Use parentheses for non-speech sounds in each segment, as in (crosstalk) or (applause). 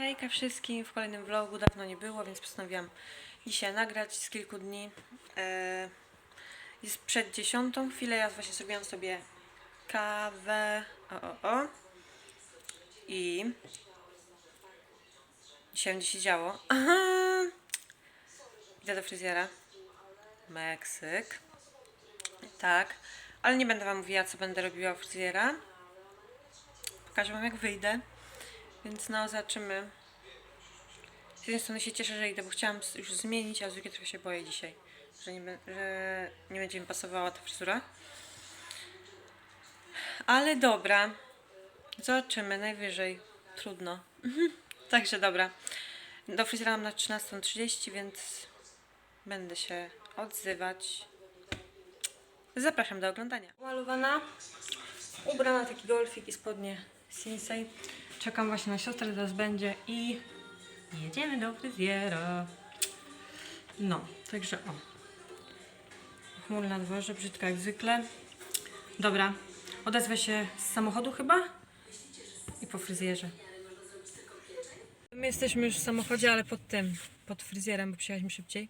Hejka wszystkim w kolejnym vlogu. Dawno nie było, więc postanowiłam dzisiaj nagrać z kilku dni. E, jest przed dziesiątą chwilę. Ja właśnie zrobiłam sobie kawę. O, o, o. I dzisiaj będzie się działo. Idę do fryzjera. Meksyk. Tak. Ale nie będę wam mówiła, co będę robiła u fryzjera. Pokażę wam, jak wyjdę. Więc no, zobaczymy. Z jednej strony się cieszę, że idę, bo chciałam już zmienić, a z drugiej trochę się boję dzisiaj, że nie, że nie będzie mi pasowała ta fryzura. Ale dobra. Zobaczymy, najwyżej. Trudno. (laughs) Także dobra. Do fryzjera mam na 13.30, więc będę się odzywać. Zapraszam do oglądania. Malowana, ubrana taki golfik i spodnie Sinsei. Czekam właśnie na siostrę, zaraz będzie i jedziemy do fryzjera. No, także o. Chmur na dworze, brzydka jak zwykle. Dobra, odezwę się z samochodu chyba i po fryzjerze. My jesteśmy już w samochodzie, ale pod tym, pod fryzjerem, bo przyjechaliśmy szybciej.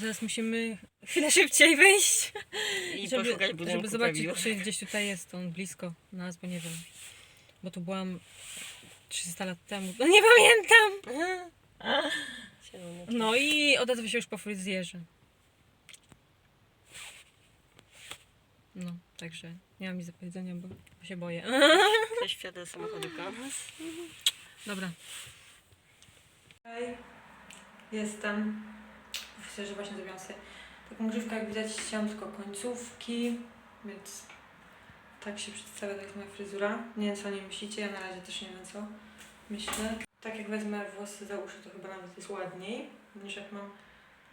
Zaraz musimy chwilę szybciej wyjść. I żeby, poszukać budynku żeby zobaczyć, czy gdzieś tutaj jest on blisko nas, bo nie wiem. Bo tu byłam 300 lat temu. No nie pamiętam! No i odezwę się już po fryzjerze. No, także nie mam nic do powiedzenia, bo się boję. (laughs) Cześć, wsiadę do samochodu. Dobra. Hej, jestem. Myślę, że właśnie zrobiłam sobie taką grzywkę, jak widać chciałam tylko końcówki, więc tak się przedstawia, to jest moja fryzura. Nie wiem co o niej myślicie, ja na razie też nie wiem co myślę. Tak jak wezmę włosy za uszy, to chyba nawet jest ładniej niż jak mam,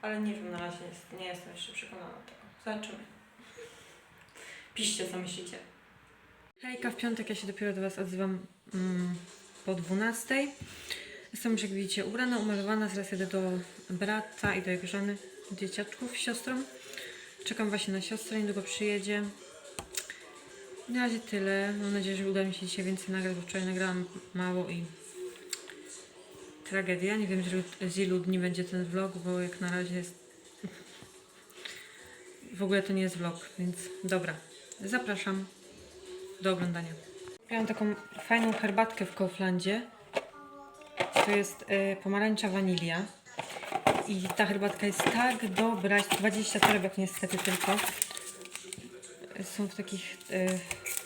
ale nie wiem, na razie jest, nie jestem jeszcze przekonana tego. Zobaczymy. Piszcie co myślicie. Hejka, w piątek ja się dopiero do Was odzywam mm, po 12. Jestem już jak widzicie ubrana, umalowana, zaraz jadę do brata i do jego żony, dzieciaczków siostrą. Czekam właśnie na siostrę, niedługo przyjedzie. Na razie tyle. Mam nadzieję, że uda mi się dzisiaj więcej nagrać, bo wczoraj nagrałam mało i tragedia. Nie wiem, z ilu dni będzie ten vlog, bo jak na razie jest... W ogóle to nie jest vlog, więc dobra. Zapraszam do oglądania. Miałam taką fajną herbatkę w Kauflandzie. To jest y, pomarańcza wanilia. I ta herbatka jest tak dobra. Jest 20 torebek niestety tylko. Są w takich y,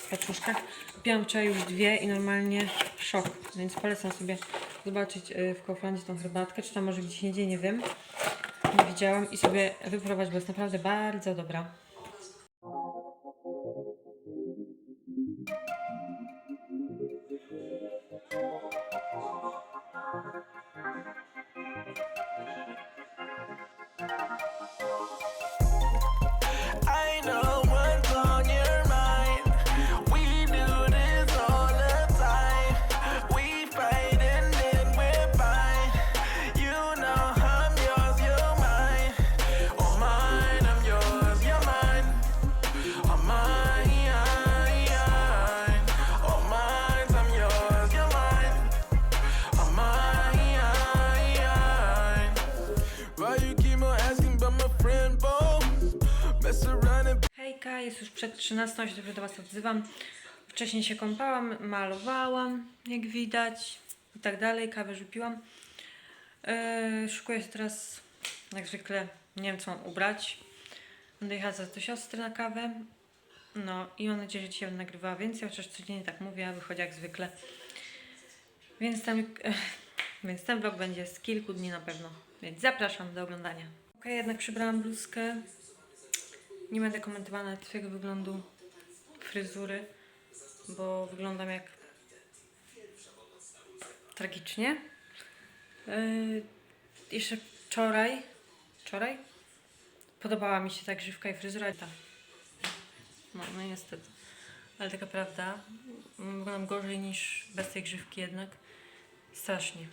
paczuszkach. Kupiłam wczoraj już dwie i normalnie szok. Więc polecam sobie zobaczyć y, w Kauflandzie tą herbatkę. Czy tam może gdzieś indziej, nie wiem. Nie widziałam. I sobie wypróbować, bo jest naprawdę bardzo dobra. Przed 13, ja się dopiero do Was odzywam. Wcześniej się kąpałam, malowałam, jak widać, i tak dalej, kawę już wypiłam. Yy, szykuję się teraz, jak zwykle, nie wiem co mam ubrać. Będę jechać zaraz do siostry na kawę. No i mam nadzieję, że dzisiaj będę nagrywała więcej, chociaż codziennie tak mówię, a wychodzi jak zwykle. Więc ten, (laughs) więc ten vlog będzie z kilku dni na pewno. Więc zapraszam do oglądania. Ok, jednak przybrałam bluzkę. Nie będę komentowała nawet swojego wyglądu fryzury, bo wyglądam jak tragicznie. Yy, jeszcze wczoraj, wczoraj podobała mi się ta grzywka i fryzura. Ta. No, no niestety. Ale taka prawda, wyglądam gorzej niż bez tej grzywki jednak. Strasznie.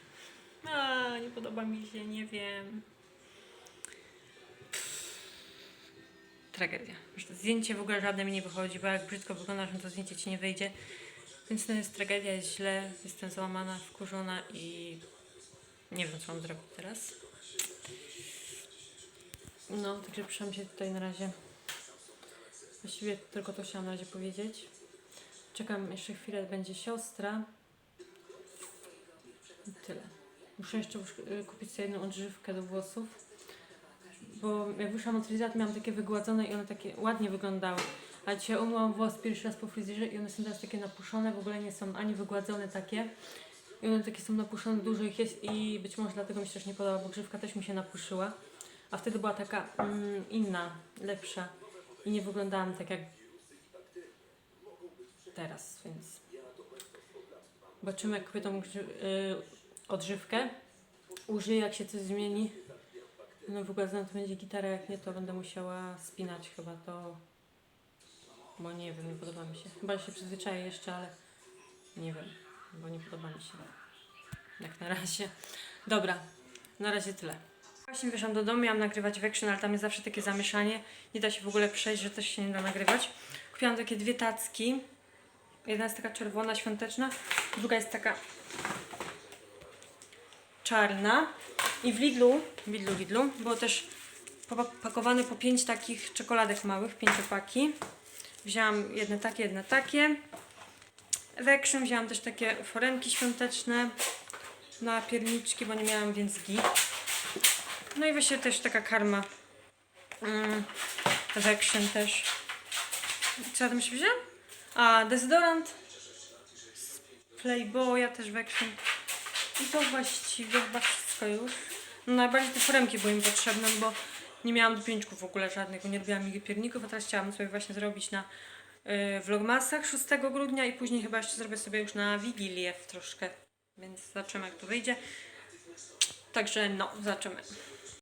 A, nie podoba mi się, nie wiem. Tragedia. To zdjęcie w ogóle żadne mi nie wychodzi, bo jak brzydko wyglądasz, no to zdjęcie ci nie wyjdzie. Więc to jest tragedia, jest źle, jestem załamana, wkurzona i nie wiem, co mam zrobić teraz. No, także piszemy się tutaj na razie. Właściwie tylko to chciałam na razie powiedzieć. Czekam jeszcze chwilę, będzie siostra. I tyle. Muszę jeszcze y, kupić sobie jedną odżywkę do włosów. Bo jak wyszłam od fryzjera, to miałam takie wygładzone i one takie ładnie wyglądały. A dzisiaj umyłam włos pierwszy raz po fryzjerze i one są teraz takie napuszone, w ogóle nie są ani wygładzone takie. I one takie są napuszone, dużo ich jest i być może dlatego mi się też nie podoba, bo grzywka też mi się napuszyła. A wtedy była taka mm, inna, lepsza i nie wyglądałam tak jak teraz, więc zobaczymy jak kupię tą grzy- y, odżywkę. Użyję jak się coś zmieni. No wygładzona to będzie gitara, jak nie to będę musiała spinać chyba to, bo nie wiem, nie podoba mi się. Chyba się przyzwyczaję jeszcze, ale nie wiem, bo nie podoba mi się. Jak na razie. Dobra, na razie tyle. Właśnie wyszłam do domu, miałam nagrywać w action, ale tam jest zawsze takie zamieszanie. Nie da się w ogóle przejść, że też się nie da nagrywać. Kupiłam takie dwie tacki. Jedna jest taka czerwona, świąteczna, druga jest taka czarna. I w Lidlu, w Lidlu, Lidlu, było też popakowane po pięć takich czekoladek małych, pięciopaki. Wzięłam jedne takie, jedne takie. W wzięłam też takie forenki świąteczne na pierniczki, bo nie miałam więc git. No i właśnie też taka karma. Mm, w też. Co ja tam jeszcze wzięłam? A, dezodorant Playboya też w. I to właściwie chyba wszystko już. No najbardziej te foremki były mi potrzebne, bo nie miałam dopieńczków w ogóle żadnych, bo nie robiłam nigdy pierników, a teraz chciałam sobie właśnie zrobić na y, vlogmasach 6 grudnia i później chyba jeszcze zrobię sobie już na Wigilię troszkę, więc zobaczymy jak to wyjdzie. Także no, zobaczymy.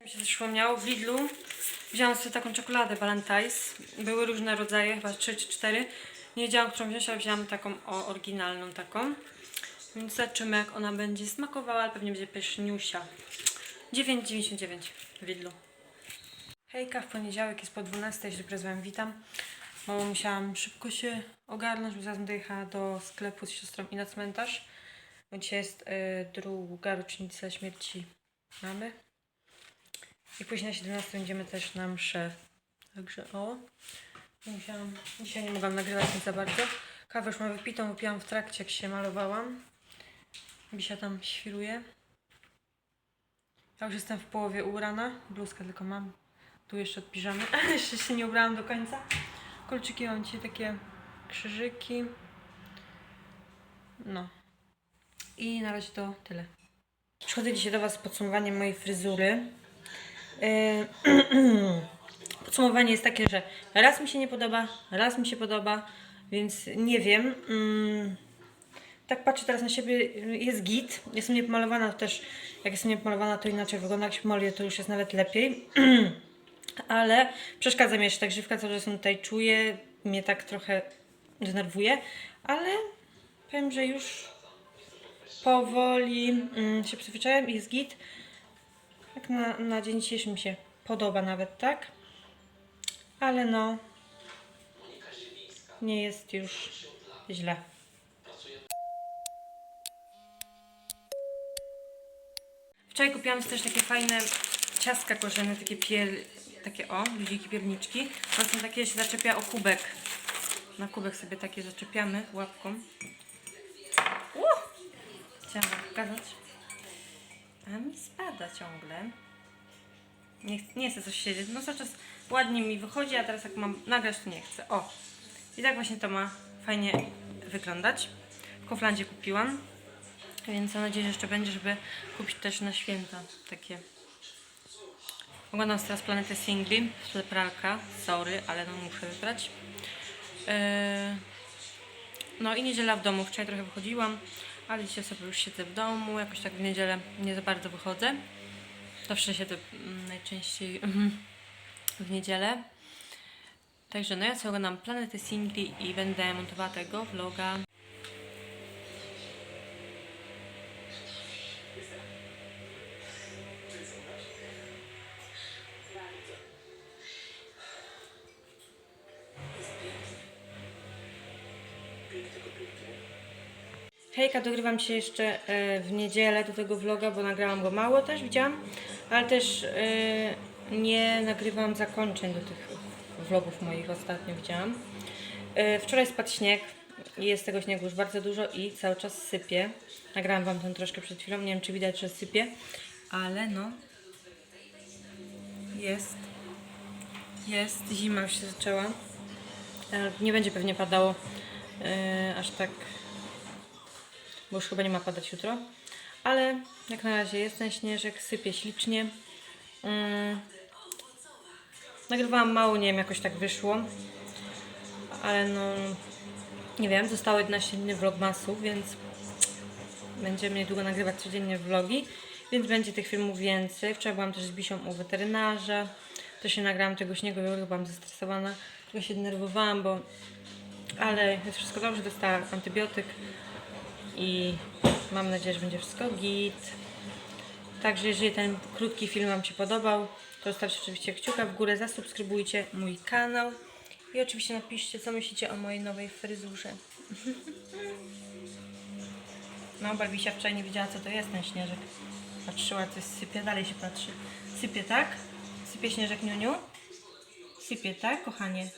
Mi się przypomniało, w Lidlu wzięłam sobie taką czekoladę Valentine's. Były różne rodzaje, chyba 3 czy 4. Nie wiedziałam, którą wziąć, ale wzięłam taką o, oryginalną taką. Więc zobaczymy jak ona będzie smakowała, ale pewnie będzie pyszniusia. 9,99 w Lidlu. Hejka, w poniedziałek jest po 12, jeszcze z Wami witam. Bo musiałam szybko się ogarnąć, bo zaraz będę jechała do sklepu z siostrą i na cmentarz. Bo jest y, druga rocznica śmierci mamy. I później na 17 będziemy też na mszę. Także o. Musiałam, dzisiaj nie mogłam nagrywać nic za bardzo. Kawę już mam wypitą, wypiłam w trakcie, jak się malowałam. Bisia tam świruje. Ja już jestem w połowie ubrana. Bluzkę tylko mam. Tu jeszcze od piżamy. (laughs) jeszcze się nie ubrałam do końca. Kolczyki mam dzisiaj takie krzyżyki. No. I na razie to tyle. Przychodzę dzisiaj do Was z podsumowaniem mojej fryzury. Yy, (clears throat) Podsumowanie jest takie, że raz mi się nie podoba, raz mi się podoba, więc nie wiem. Tak patrzę teraz na siebie, jest git. Jestem niepomalowana to też, jak jestem niepomalowana to inaczej wygląda, jak się maluję to już jest nawet lepiej. (clears throat) Ale przeszkadza mi jeszcze tak żywka, cały czas tutaj czuję, mnie tak trochę denerwuje, ale powiem, że już powoli mm, się przyzwyczaiłem i jest git. Tak na, na dzień dzisiejszy mi się podoba nawet, tak? Ale no, nie jest już źle. Wczoraj kupiłam też takie fajne ciastka korzenne, takie pier... takie o, ludziki pierniczki. One są takie, się zaczepia o kubek. Na kubek sobie takie zaczepiamy łapką. Uh! Chciałam wam pokazać. A mi spada ciągle. Nie, nie chcę coś siedzieć. No cały czas ładnie mi wychodzi, a teraz jak mam nagrać, to nie chcę. O! I tak właśnie to ma fajnie wyglądać. W Koflandzie kupiłam. Więc mam nadzieję, że jeszcze będzie, żeby kupić też na święta takie. Oglądam teraz Planetę Singli, pralka, sorry, ale no muszę wybrać. Yy, no i niedziela w domu. Wczoraj trochę wychodziłam, ale dzisiaj sobie już siedzę w domu. Jakoś tak w niedzielę nie za bardzo wychodzę. Zawsze siedzę mm, najczęściej mhm, w niedzielę. Także no ja sobie oglądam Planetę Singli i będę montowała tego vloga. Hejka, dogrywam się jeszcze e, w niedzielę do tego vloga, bo nagrałam go mało też, widziałam, ale też e, nie nagrywam zakończeń do tych vlogów moich ostatnio, widziałam. E, Wczoraj spadł śnieg i jest tego śniegu już bardzo dużo i cały czas sypie. Nagrałam Wam ten troszkę przed chwilą, nie wiem czy widać, że sypie, ale no jest. Jest, zima już się zaczęła. Nie będzie pewnie padało aż tak, bo już chyba nie ma padać jutro. Ale jak na razie jest ten śnieżek, sypie ślicznie. Mm. Nagrywałam mało, nie wiem, jakoś tak wyszło. Ale no, nie wiem, zostało 11 dni vlogmasów, więc będziemy niedługo nagrywać codziennie vlogi, więc będzie tych filmów więcej. Wczoraj byłam też z Bisią u weterynarza, to się nagrałam tego śniegu, ja byłam zestresowana, trochę się denerwowałam, bo ale jest wszystko dobrze, dostałam antybiotyk i mam nadzieję, że będzie wszystko git. Także jeżeli ten krótki film Wam się podobał, to zostawcie oczywiście kciuka w górę, zasubskrybujcie mój kanał i oczywiście napiszcie, co myślicie o mojej nowej fryzurze. (laughs) No, Barbisia wczoraj nie wiedziała, co to jest ten śnieżek. Patrzyła, coś sypie, dalej się patrzy. Sypie, tak? Sypie śnieżek, Niuniu? Sypie, tak, kochanie?